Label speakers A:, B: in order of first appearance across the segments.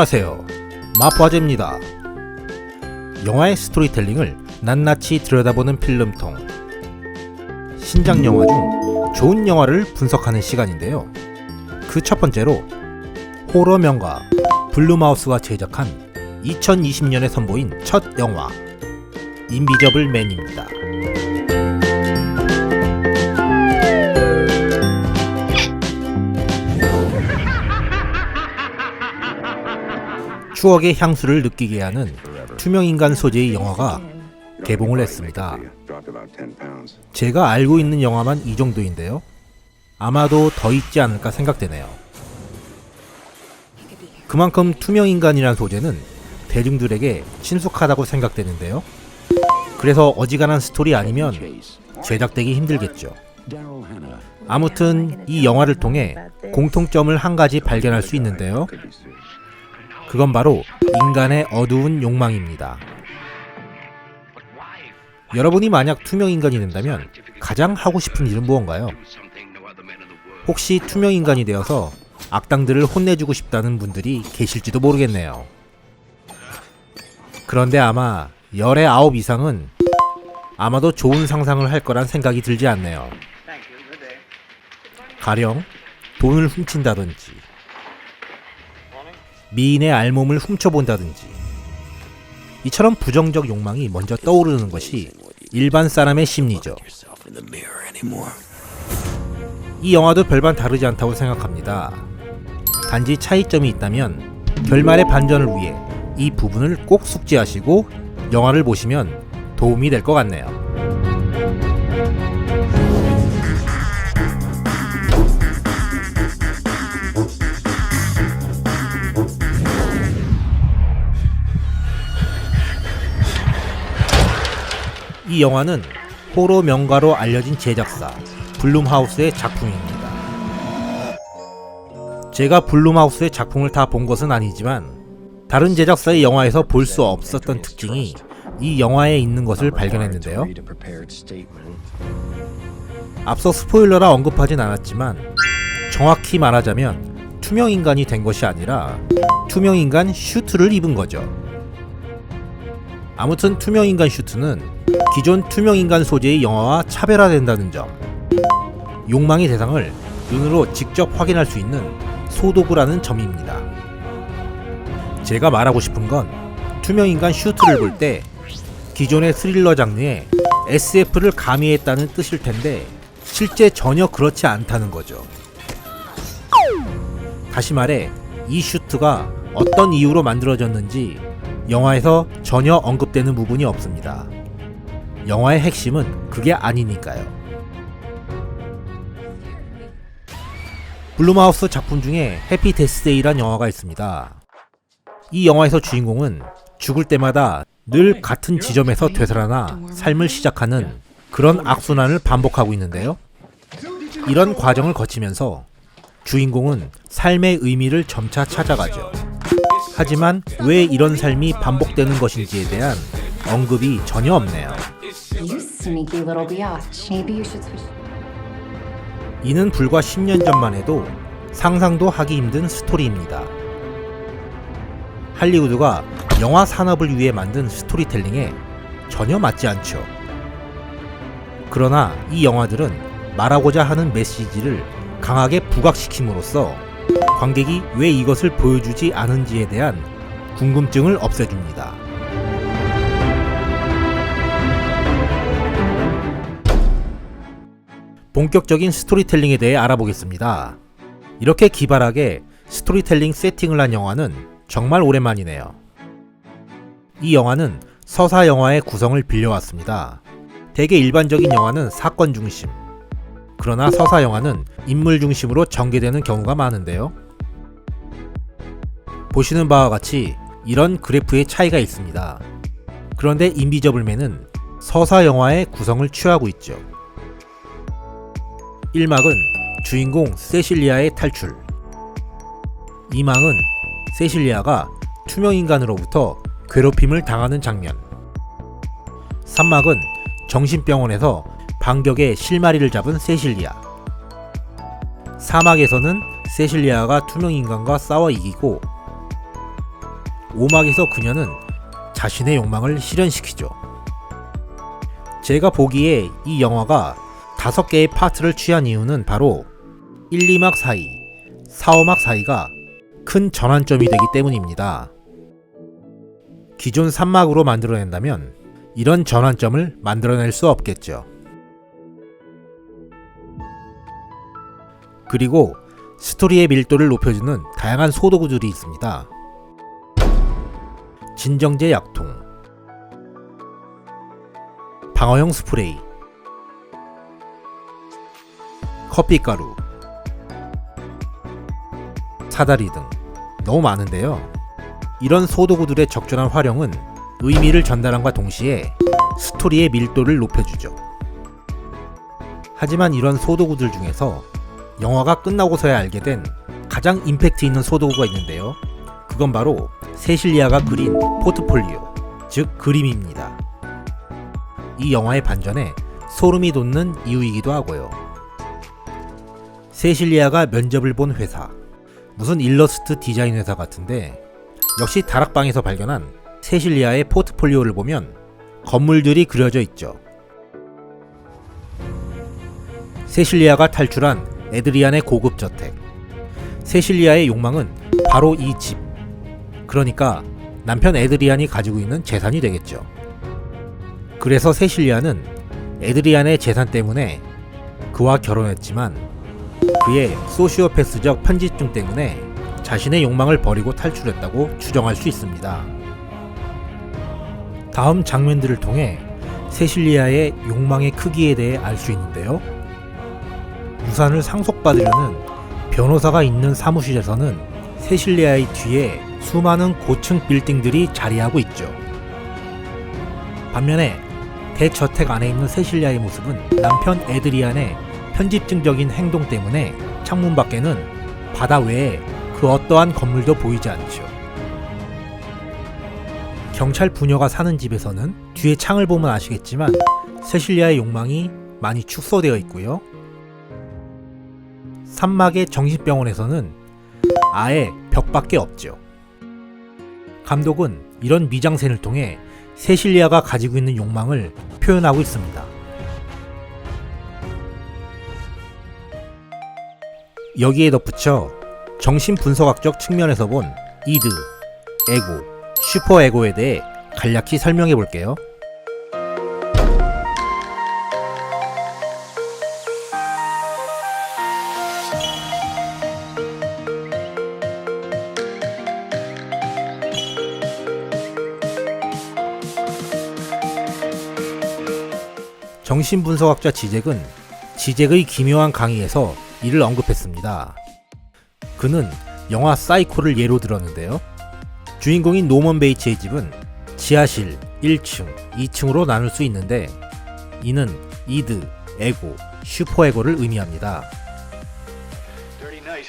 A: 안녕하세요. 마포아재입니다. 영화의 스토리텔링을 낱낱이 들여다보는 필름통. 신작 영화 중 좋은 영화를 분석하는 시간인데요. 그 첫 번째로 호러 명가 블루마우스가 제작한 2020년에 선보인 첫 영화 인비저블 맨입니다. 추억의 향수를 느끼게 하는 투명인간 소재의 영화가 개봉을 했습니다. 제가 알고 있는 영화만 이 정도인데요. 아마도 더 있지 않을까 생각되네요. 그만큼 투명인간이란 소재는 대중들에게 친숙하다고 생각되는데요. 그래서 어지간한 스토리 아니면 제작되기 힘들겠죠. 아무튼 이 영화를 통해 공통점을 한 가지 발견할 수 있는데요. 그건 바로 인간의 어두운 욕망입니다. 여러분이 만약 투명 인간이 된다면 가장 하고 싶은 일은 무언가요? 혹시 투명 인간이 되어서 악당들을 혼내주고 싶다는 분들이 계실지도 모르겠네요. 그런데 아마 열의 아홉 이상은 아마도 좋은 상상을 할 거란 생각이 들지 않네요. 가령 돈을 훔친다든지 미인의 알몸을 훔쳐본다든지 이처럼 부정적 욕망이 먼저 떠오르는 것이 일반 사람의 심리죠. 이 영화도 별반 다르지 않다고 생각합니다. 단지 차이점이 있다면 결말의 반전을 위해 이 부분을 꼭 숙지하시고 영화를 보시면 도움이 될 것 같네요. 이 영화는 호러 명가로 알려진 제작사 블룸하우스의 작품입니다. 제가 블룸하우스의 작품을 다 본 것은 아니지만 다른 제작사의 영화에서 볼 수 없었던 특징이 이 영화에 있는 것을 발견했는데요. 앞서 스포일러라 언급하진 않았지만 정확히 말하자면 투명 인간이 된 것이 아니라 투명 인간 슈트를 입은 거죠. 아무튼 투명 인간 슈트는 기존 투명 인간 소재의 영화와 차별화된다는 점, 욕망의 대상을 눈으로 직접 확인할 수 있는 소도구라는 점입니다. 제가 말하고 싶은 건 투명 인간 슈트를 볼 때 기존의 스릴러 장르에 SF를 가미했다는 뜻일 텐데 실제 전혀 그렇지 않다는 거죠. 다시 말해 이 슈트가 어떤 이유로 만들어졌는지 영화에서 전혀 언급되는 부분이 없습니다. 영화의 핵심은 그게 아니니까요. 블루마우스 작품 중에 해피 데스데이란 영화가 있습니다. 이 영화에서 주인공은 죽을 때마다 늘 같은 지점에서 되살아나 삶을 시작하는 그런 악순환을 반복하고 있는데요. 이런 과정을 거치면서 주인공은 삶의 의미를 점차 찾아가죠. 하지만 왜 이런 삶이 반복되는 것인지에 대한 언급이 전혀 없네요.
B: You sneaky little biatch. Maybe you should switch.
A: 이는 불과 10년 전만 해도 상상도 하기 힘든 스토리입니다. 할리우드가 영화 산업을 위해 만든 스토리텔링에 전혀 맞지 않죠. 그러나 이 영화들은 말하고자 하는 메시지를 강하게 부각시킴으로써 관객이 왜 이것을 보여주지 않은지에 대한 궁금증을 없애줍니다. 본격적인 스토리텔링에 대해 알아보겠습니다. 이렇게 기발하게 스토리텔링 세팅을 한 영화는 정말 오랜만이네요. 이 영화는 서사 영화의 구성을 빌려왔습니다. 대개 일반적인 영화는 사건 중심, 그러나 서사 영화는 인물 중심으로 전개되는 경우가 많은데요. 보시는 바와 같이 이런 그래프의 차이가 있습니다. 그런데 인비저블맨은 서사 영화의 구성을 취하고 있죠. 1막은 주인공 세실리아의 탈출. 2막은 세실리아가 투명인간으로부터 괴롭힘을 당하는 장면. 3막은 정신병원에서 반격의 실마리를 잡은 세실리아. 4막에서는 세실리아가 투명인간과 싸워 이기고 오막에서 그녀는 자신의 욕망을 실현시키죠. 제가 보기에 이 영화가 다섯 개의 파트를 취한 이유는 바로 1, 2막 사이, 4, 5막 사이가 큰 전환점이 되기 때문입니다. 기존 3막으로 만들어낸다면 이런 전환점을 만들어낼 수 없겠죠. 그리고 스토리의 밀도를 높여주는 다양한 소도구들이 있습니다. 진정제 약통, 방어용 스프레이, 커피가루, 사다리 등 너무 많은데요. 이런 소도구들의 적절한 활용은 의미를 전달함과 동시에 스토리의 밀도를 높여주죠. 하지만 이런 소도구들 중에서 영화가 끝나고서야 알게 된 가장 임팩트 있는 소도구가 있는데요. 그건 바로 세실리아가 그린 포트폴리오, 즉 그림입니다. 이 영화의 반전에 소름이 돋는 이유이기도 하고요. 세실리아가 면접을 본 회사, 무슨 일러스트 디자인 회사 같은데 역시 다락방에서 발견한 세실리아의 포트폴리오를 보면 건물들이 그려져 있죠. 세실리아가 탈출한 에드리안의 고급 저택. 세실리아의 욕망은 바로 이 집. 그러니까 남편 에드리안이 가지고 있는 재산이 되겠죠. 그래서 세실리아는 에드리안의 재산 때문에 그와 결혼했지만 그의 소시오패스적 편집증 때문에 자신의 욕망을 버리고 탈출했다고 추정할 수 있습니다. 다음 장면들을 통해 세실리아의 욕망의 크기에 대해 알 수 있는데요. 유산을 상속받으려는 변호사가 있는 사무실에서는 세실리아의 뒤에 수많은 고층 빌딩들이 자리하고 있죠. 반면에 대저택 안에 있는 세실리아의 모습은 남편 에드리안의 편집증적인 행동 때문에 창문 밖에는 바다 외에 그 어떠한 건물도 보이지 않죠. 경찰 부녀가 사는 집에서는 뒤에 창을 보면 아시겠지만 세실리아의 욕망이 많이 축소되어 있고요. 산막의 정신병원에서는 아예 벽밖에 없죠. 감독은 이런 미장센을 통해 세실리아가 가지고 있는 욕망을 표현하고 있습니다. 여기에 덧붙여 정신분석학적 측면에서 본 이드, 에고, 슈퍼에고에 대해 간략히 설명해 볼게요. 정신분석학자 지잭은 지잭의 기묘한 강의에서 이를 언급했습니다. 그는 영화 사이코를 예로 들었는데요. 주인공인 노먼 베이츠의 집은 지하실 1층, 2층으로 나눌 수 있는데 이는 이드, 에고, 슈퍼에고를 의미합니다.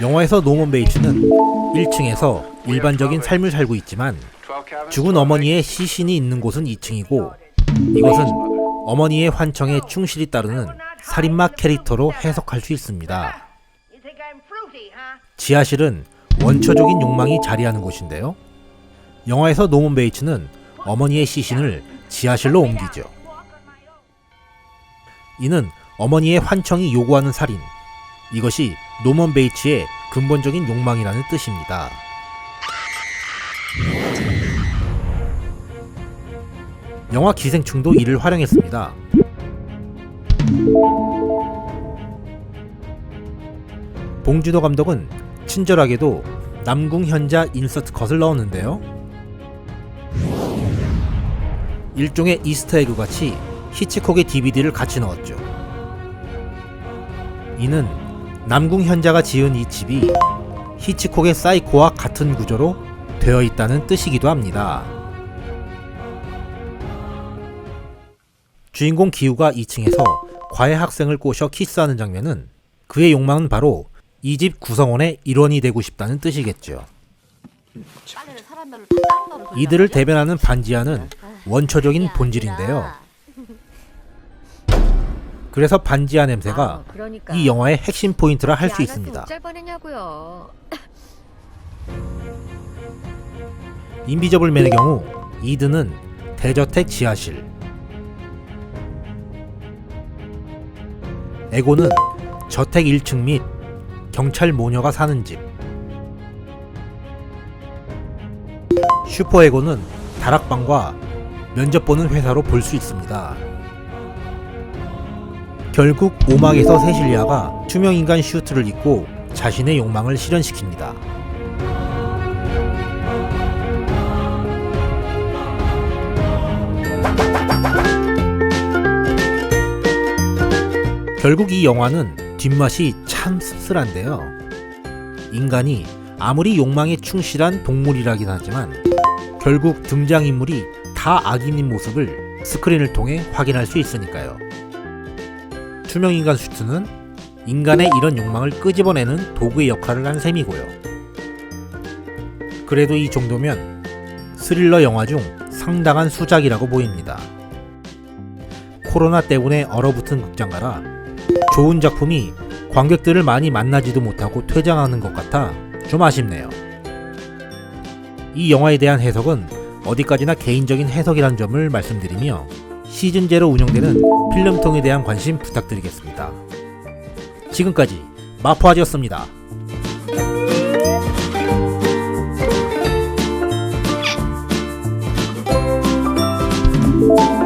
A: 영화에서 노먼 베이츠는 1층에서 일반적인 삶을 살고 있지만 죽은 어머니의 시신이 있는 곳은 2층이고 이것은 어머니의 환청에 충실히 따르는 살인마 캐릭터로 해석할 수 있습니다. 지하실은 원초적인 욕망이 자리하는 곳인데요. 영화에서 노먼 베이츠는 어머니의 시신을 지하실로 옮기죠. 이는 어머니의 환청이 요구하는 살인. 이것이 노먼 베이츠의 근본적인 욕망이라는 뜻입니다. 영화 기생충도 이를 활용했습니다. 봉준호 감독은 친절하게도 남궁 현자 인서트 컷을 넣었는데요. 일종의 이스터에그 같이 히치콕의 DVD를 같이 넣었죠. 이는 남궁 현자가 지은 이 집이 히치콕의 사이코와 같은 구조로 되어 있다는 뜻이기도 합니다. 주인공 기우가 2층에서 과외 학생을 꼬셔 키스하는 장면은 그의 욕망은 바로 이 집 구성원의 일원이 되고 싶다는 뜻이겠죠. 이들을 대변하는 반지하는 원초적인 본질인데요. 그래서 반지하 냄새가
C: 아, 그러니까.
A: 이 영화의 핵심 포인트라
C: 할수안
A: 있습니다. 인비저블맨의 경우 이드는 대저택 지하실, 에고는 저택 1층 및 경찰 모녀가 사는 집, 슈퍼에고는 다락방과 면접 보는 회사로 볼 수 있습니다. 결국 오막에서 세실리아가 투명인간 슈트를 입고 자신의 욕망을 실현시킵니다. 결국 이 영화는 뒷맛이 참 씁쓸한데요. 인간이 아무리 욕망에 충실한 동물이라긴 하지만 결국 등장인물이 다 악인인 모습을 스크린을 통해 확인할 수 있으니까요. 투명인간 슈트는 인간의 이런 욕망을 끄집어내는 도구의 역할을 한 셈이고요. 그래도 이 정도면 스릴러 영화 중 상당한 수작이라고 보입니다. 코로나 때문에 얼어붙은 극장가라 좋은 작품이 관객들을 많이 만나지도 못하고 퇴장하는 것 같아 좀 아쉽네요. 이 영화에 대한 해석은 어디까지나 개인적인 해석이란 점을 말씀드리며 시즌제로 운영되는 필름통에 대한 관심 부탁드리겠습니다. 지금까지 마포아지였습니다. you